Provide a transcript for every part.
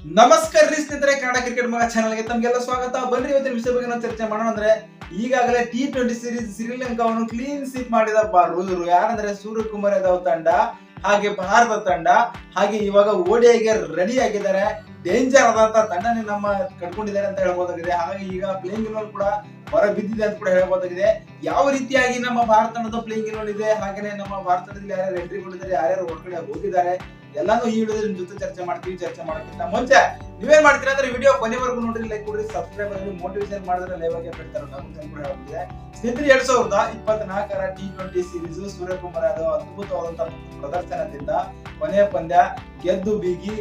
ನಮಸ್ಕಾರ ರೀ ಸ್ನೇಹಿತರೆ, ಕನ್ನಡ ಕ್ರಿಕೆಟ್ ಮಗ ಚಾನಲ್ಗೆ ತಮಗೆಲ್ಲ ಸ್ವಾಗತ. ಬನ್ರಿ ಇವತ್ತಿನ ವಿಷಯ ಬಗ್ಗೆ ಚರ್ಚೆ ಮಾಡೋಣ ಅಂದ್ರೆ, ಈಗಾಗಲೇ ಟಿ ಟ್ವೆಂಟಿ ಸೀರೀಸ್ ಶ್ರೀಲಂಕಾವನ್ನು ಕ್ಲೀನ್ ಸ್ವೀಪ್ ಮಾಡಿದ ಬಾರು ಯಾರಂದ್ರೆ ಸೂರ್ಯಕುಮಾರ್ ಯಾದವ್ ತಂಡ, ಹಾಗೆ ಭಾರತ ತಂಡ, ಹಾಗೆ ಇವಾಗ ಓಡಿಐಗೆ ರೆಡಿ ಆಗಿದ್ದಾರೆ. ಡೇಂಜರ್ ಆದಂತ ತಂಡನೇ ನಮ್ಮ ಕಟ್ಕೊಂಡಿದ್ದಾರೆ ಅಂತ ಹೇಳ್ಬೋದಾಗಿದೆ. ಹಾಗೆ ಈಗ ಪ್ಲೇಯಿಂಗ್ ಇಲೆವನ್ ಕೂಡ ಹೊರ ಬಿದ್ದಿದೆ ಅಂತ ಕೂಡ ಹೇಳ್ಬೋದಾಗಿದೆ. ಯಾವ ರೀತಿಯಾಗಿ ನಮ್ಮ ಭಾರತ ತಂಡದ ಪ್ಲೇಯಿಂಗ್ ಇಲೆವನ್ ಇದೆ? ಹಾಗೆ ನಮ್ಮ ಭಾರತದಲ್ಲಿ ಯಾರ್ಯಾರು ಎಂಟ್ರಿ ಕೊಟ್ಟಿದ್ದಾರೆ, ಯಾರ್ಯಾರು ಹೊರಗಡೆ ಹೋಗಿದ್ದಾರೆ? ಎಲ್ಲಾನು ಈ ವಿಡಿಯೋದಲ್ಲಿ ನಿಮ್ ಜೊತೆ ಚರ್ಚೆ ಮಾಡ್ತೀವಿ, ಚರ್ಚೆ ಮಾಡೋಕ್ಕಿಂತ ಮುಂಚೆ ನೀವೇನ್ ಮಾಡ್ತೀರಾ ಅಂದ್ರೆ ವಿಡಿಯೋ ಕೊನೆವರೆಗೂ ನೋಡ್ರಿ ಲೈಕ್ ಕೊಡ್ರಿ ಸಬ್ಸ್ಕ್ರೈಬ್ ಆಗಿ ಮೋಟಿವೇಶನ್ ಮಾಡಿದ್ರೆ ಲೈವ್ ಆಗಿ ಬಿಡ್ತಾರೆ ಸ್ನೇಹಿತರೆ, ಎರಡ್ ಸಾವಿರದ ಇಪ್ಪತ್ನಾಲ್ಕರ T twenty series Suryakumar Yadav ಅದ್ಭುತವಾದಂತಹ ಪ್ರದರ್ಶನದಿಂದ ಕೊನೆಯ ಪಂದ್ಯ ಗೆದ್ದು ಬೀಗಿ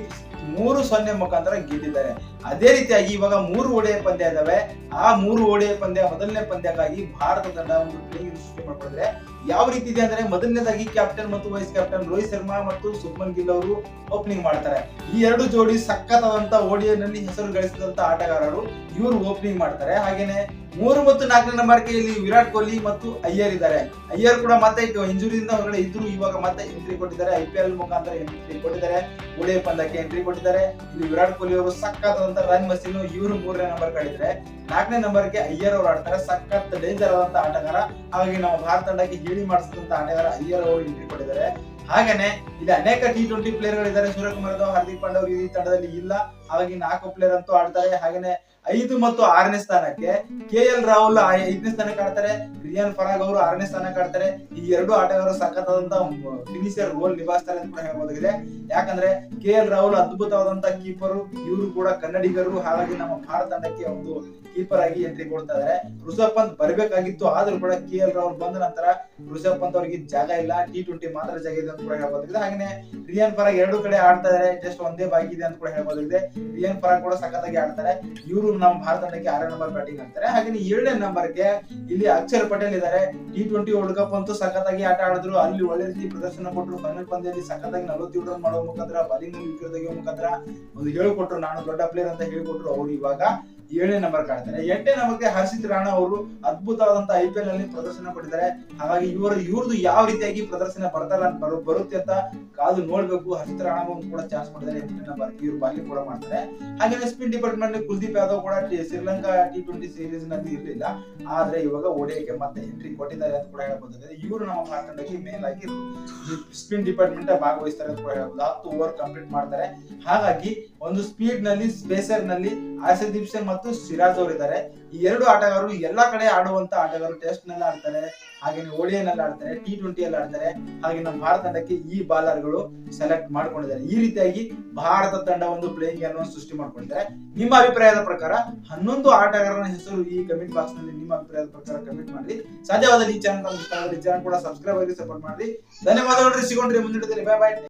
ಮೂರು ಸೊನ್ನೆ ಮುಖಾಂತರ ಗೆದ್ದಿದ್ದಾರೆ. ಅದೇ ರೀತಿಯಾಗಿ ಇವಾಗ ಮೂರು ಓಡಿಯ ಪಂದ್ಯ ಇದಾವೆ. ಆ ಮೂರು ಓಡಿಯ ಪಂದ್ಯ ಮೊದಲನೇ ಪಂದ್ಯಕ್ಕಾಗಿ ಭಾರತ ತಂಡ ಒಂದು ಪ್ಲೇಯಿಂಗ್ ಸೃಷ್ಟಿ ಮಾಡ್ಕೊಂಡ್ರೆ ಯಾವ ರೀತಿ ಇದೆ ಅಂದ್ರೆ ಮೊದಲನೇದಾಗಿ ಕ್ಯಾಪ್ಟನ್ ಮತ್ತು ವೈಸ್ ಕ್ಯಾಪ್ಟನ್ ರೋಹಿತ್ ಶರ್ಮಾ ಮತ್ತು ಸುಬ್ಮನ್ ಗಿಲ್ ಅವರು ಓಪನಿಂಗ್ ಮಾಡ್ತಾರೆ. ಈ ಎರಡು ಜೋಡಿ ಸಖತ್ತಾದಂತ ಓಡಿಯಲ್ಲಿ ಹೆಸರು ಗಳಿಸಿದಂತ ಆಟಗಾರರು ಇವರು ಓಪನಿಂಗ್ ಮಾಡ್ತಾರೆ. ಹಾಗೇನೆ ಮೂರು ಮತ್ತು ನಾಲ್ಕನೇ ನಂಬರ್ಗೆ ಇಲ್ಲಿ ವಿರಾಟ್ ಕೊಹ್ಲಿ ಮತ್ತು ಅಯ್ಯರ್ ಇದ್ದಾರೆ. ಅಯ್ಯರ್ ಕೂಡ ಮತ್ತೆ ಇಂಜುರಿಯಿಂದ ಹೊರಗಡೆ ಇದ್ರು, ಇವಾಗ ಮತ್ತೆ ಎಂಟ್ರಿ ಕೊಟ್ಟಿದ್ದಾರೆ. ಐ ಪಿ ಎಲ್ ಮುಖಾಂತರ ಎಂಟ್ರಿ ಕೊಟ್ಟಿದ್ದಾರೆ. ಉಳಿಯ ಪಂದ್ಯಕ್ಕೆ ಎಂಟ್ರಿ ಕೊಟ್ಟಿದ್ದಾರೆ. ಇಲ್ಲಿ ವಿರಾಟ್ ಕೊಹ್ಲಿ ಅವರು ಸಖತ್ ರನ್ ಮಷೀನ್ ಇವರು ಮೂರನೇ ನಂಬರ್ ಕಳಿದ್ರೆ ನಾಲ್ಕನೇ ನಂಬರ್ಗೆ ಅಯ್ಯರ್ ಅವರು ಆಡ್ತಾರೆ. ಸಖತ್ ಡೇಂಜರ್ ಆದಂತ ಆಟಗಾರ. ಹಾಗಾಗಿ ನಾವು ಭಾರತ ತಂಡಕ್ಕೆ ಹೇಳಿ ಮಾಡಿಸಿದಂತ ಆಟಗಾರ ಅಯ್ಯರ್ ಅವರು ಎಂಟ್ರಿ ಕೊಟ್ಟಿದ್ದಾರೆ. ಹಾಗೇನೆ, ಇಲ್ಲಿ ಅನೇಕ ಟಿ ಟ್ವೆಂಟಿ ಪ್ಲೇಯರ್ ಗಳಿದ್ದಾರೆ. ಸೂರ್ಯಕುಮಾರ್ ಹಾರ್ದಿಕ್ ಪಾಂಡ್ಯ ಅವರು ಈ ತಂಡದಲ್ಲಿ ಇಲ್ಲ. ಹಾಗಾಗಿ ನಾಲ್ಕು ಪ್ಲೇಯರ್ ಅಂತೂ ಆಡ್ತಾರೆ. ಹಾಗೇನೆ, ಐದು ಮತ್ತು ಆರನೇ ಸ್ಥಾನಕ್ಕೆ ಕೆ ಎಲ್ ರಾಹುಲ್ ಐದನೇ ಸ್ಥಾನಕ್ಕೆ ಆಡ್ತಾರೆ. ರಿಯಾನ್ ಫರಾಗ್ ಅವರು ಆರನೇ ಸ್ಥಾನಕ್ಕೆ ಆಡ್ತಾರೆ. ಈ ಎರಡು ಆಟಗಾರರು ಸಖತ್ತಾದಂತ ಫಿನಿಷರ್ ರೋಲ್ ನಿಭಾಯಿಸ್ತಾರೆ ಅಂತ ಕೂಡ ಹೇಳ್ಬೋದಾಗಿದೆ. ಯಾಕಂದ್ರೆ ಕೆ ಎಲ್ ರಾಹುಲ್ ಅದ್ಭುತವಾದಂತ ಕೀಪರ್ ಇವರು ಕೂಡ ಕನ್ನಡಿಗರು. ಹಾಗಾಗಿ ನಮ್ಮ ಭಾರತ ತಂಡಕ್ಕೆ ಒಂದು ಕೀಪರ್ ಆಗಿ ಎಂಟ್ರಿ ಕೊಡ್ತಾ ಇದಾರೆ. ಋಷಭ್ ಪಂತ್ ಬರಬೇಕಾಗಿತ್ತು, ಆದ್ರೂ ಕೂಡ ಕೆ ಎಲ್ ರಾಹುಲ್ ಬಂದ ನಂತರ ಋಷಭ್ ಪಂತ್ ಅವರಿಗೆ ಜಾಗ ಇಲ್ಲ. ಟಿ ಟ್ವೆಂಟಿ ಮಾತ್ರ ಜಾಗ ಇದೆ ಅಂತ ಕೂಡ ಹೇಳ್ಬೋದಾಗಿದೆ. ಹಾಗೆ ರಿಯನ್ ಫರಾಗ್ ಎರಡು ಕಡೆ ಆಡ್ತಾ ಇದಾರೆ. ಜಸ್ಟ್ ಒಂದೇ ಬಾಕಿ ಇದೆ ಅಂತ ಕೂಡ ಹೇಳ್ಬೋದಾಗಿದೆ. ರಿಯನ್ ಫರಾಗ್ ಕೂಡ ಸಖತ್ತಾಗಿ ಆಡ್ತಾರೆ. ಇವರು ನಮ್ಮ ಭಾರತ ತಂಡಕ್ಕೆ ಆರನೇ ನಂಬರ್ ಬ್ಯಾಟಿಂಗ್ ಆಡ್ತಾರೆ. ಹಾಗೆ ಏಳನೇ ನಂಬರ್ಗೆ ಇಲ್ಲಿ ಅಕ್ಷರ್ ಪಟೇಲ್ ಇದ್ದಾರೆ ಟಿ ಟ್ವೆಂಟಿ ವರ್ಲ್ಡ್ ಕಪ್ ಅಂತೂ ಸಖತ್ತಾಗಿ ಆಟ ಆಡಿದ್ರು. ಅಲ್ಲಿ ಒಳ್ಳೆ ರೀತಿ ಪ್ರದರ್ಶನ ಕೊಟ್ಟರು ಫೈನಲ್ ಪಂದ್ಯದಲ್ಲಿ ಸಖತ್ತಾಗಿ ನಲವತ್ತೇಳು ರನ್ ಮಾಡೋ ಮುಖಾಂತರ ಬಾಲಿಂಗ್ ವಿಕೆಟ್ ಮುಖಾಂತರ ಒಂದು ಹೇಳಿಕೊಟ್ರು. ನಾನು ದೊಡ್ಡ ಪ್ಲೇಯರ್ ಅಂತ ಹೇಳಿಕೊಟ್ರು ಅವರು ಇವಾಗ. ಏಳನೇ ನಂಬರ್ ಕಾಣ್ತಾರೆ. ಎಂಟನೇ ನಂಬರ್ಗೆ ಹರ್ಷಿತ್ ರಾಣಾ ಅವರು ಅದ್ಭುತವಾದಂತಹ ಐ ಪಿ ಎಲ್ ಅಲ್ಲಿ ಪ್ರದರ್ಶನ ಕೊಟ್ಟಿದ್ದಾರೆ ಹಾಗಾಗಿ ಇವರು, ಇವ್ರದ್ದು ಯಾವ ರೀತಿಯಾಗಿ ಪ್ರದರ್ಶನ ಬರ್ತಾರ ಬರು- ಬರುತ್ತೆ ಅಂತ ಕಾದು ನೋಡ್ಬೇಕು. ಹರ್ಷಿತ್ ರಾಣಾ ಕೂಡ ಚಾನ್ಸ್ ಕೊಟ್ಟಿದ್ದಾರೆ. ಎಂಟನೇ ನಂಬರ್ ಇವರು ಬಾಲಿಂಗ್ ಕೂಡ ಮಾಡ್ತಾರೆ. ಹಾಗೆ ಸ್ಪಿನ್ ಡಿಪಾರ್ಟ್ಮೆಂಟ್ನಲ್ಲಿ ಕುಲ್ದೀಪ್ ಯಾದವ್ ಕೂಡ ಶ್ರೀಲಂಕಾ ಟಿ ಟ್ವೆಂಟಿ ಸೀರೀಸ್ನಲ್ಲಿ ಇರಲಿಲ್ಲ. ಆದ್ರೆ ಇವಾಗ ಒಡೆಯಕ್ಕೆ ಮತ್ತೆ ಎಂಟ್ರಿ ಕೊಟ್ಟಿದ್ದಾರೆ ಅಂತ ಕೂಡ ಹೇಳ್ಬೋದು. ಇವರು ನಮ್ಮ ಭಾರತ ಮೇಲ್ ಆಗಿ ಸ್ಪಿನ್ ಡಿಪಾರ್ಟ್ಮೆಂಟ್ ಭಾಗವಹಿಸ್ತಾರೆ ಅಂತ ಕೂಡ ಹೇಳ್ಬೋದು. ಹತ್ತು ಓವರ್ ಕಂಪ್ಲೀಟ್ ಮಾಡ್ತಾರೆ. ಹಾಗಾಗಿ ಒಂದು ಸ್ಪೀಡ್ನಲ್ಲಿ ಸ್ಪೇಸರ್ನಲ್ಲಿ ಆರ್ಷದೀಪ್ ಸಿಂಗ್ ಮತ್ತು ಸಿರಾಜ್ ಅವರು ಇದ್ದಾರೆ. ಈ ಎರಡು ಆಟಗಾರರು ಎಲ್ಲಾ ಕಡೆ ಆಡುವಂತ ಆಟಗಾರರು ಟೆಸ್ಟ್ನಲ್ಲಿ ಆಡ್ತಾರೆ. ಹಾಗೆ ಓಡಿಯನ್ನಲ್ಲಿ ಆಡ್ತಾರೆ ಟಿ ಟ್ವೆಂಟಿಯಲ್ಲಿ ಆಡ್ತಾರೆ. ಹಾಗೆ ನಮ್ಮ ಭಾರತ ತಂಡಕ್ಕೆ ಈ ಬಾಲರ್ಗಳು ಸೆಲೆಕ್ಟ್ ಮಾಡ್ಕೊಂಡಿದ್ದಾರೆ. ಈ ರೀತಿಯಾಗಿ ಭಾರತ ತಂಡ ಒಂದು ಪ್ಲೇಯಿಂಗ್ ಅನ್ನು ಸೃಷ್ಟಿ ಮಾಡ್ಕೊಂಡಿದ್ದಾರೆ. ನಿಮ್ಮ ಅಭಿಪ್ರಾಯದ ಪ್ರಕಾರ ಹನ್ನೊಂದು ಆಟಗಾರರ ಹೆಸರು ಈ ಕಮೆಂಟ್ ಬಾಕ್ಸ್ನಲ್ಲಿ ನಿಮ್ಮ ಅಭಿಪ್ರಾಯದ ಪ್ರಕಾರ ಕಮೆಂಟ್ ಮಾಡಿ. ಸಾಧ್ಯವಾದ ಈ ಚಾನಲ್ ಚಾನಲ್ ಕೂಡ ಸಬ್ಸ್ಕ್ರೈಬ್ ಆಗಿ ಸಪೋರ್ಟ್ ಮಾಡಿ. ಧನ್ಯವಾದಗಳು ಸಿಗೋಣ್ರಿ ಮುಂದಿಡ್ತೀರಿ ಬೈ ಬಾಯ್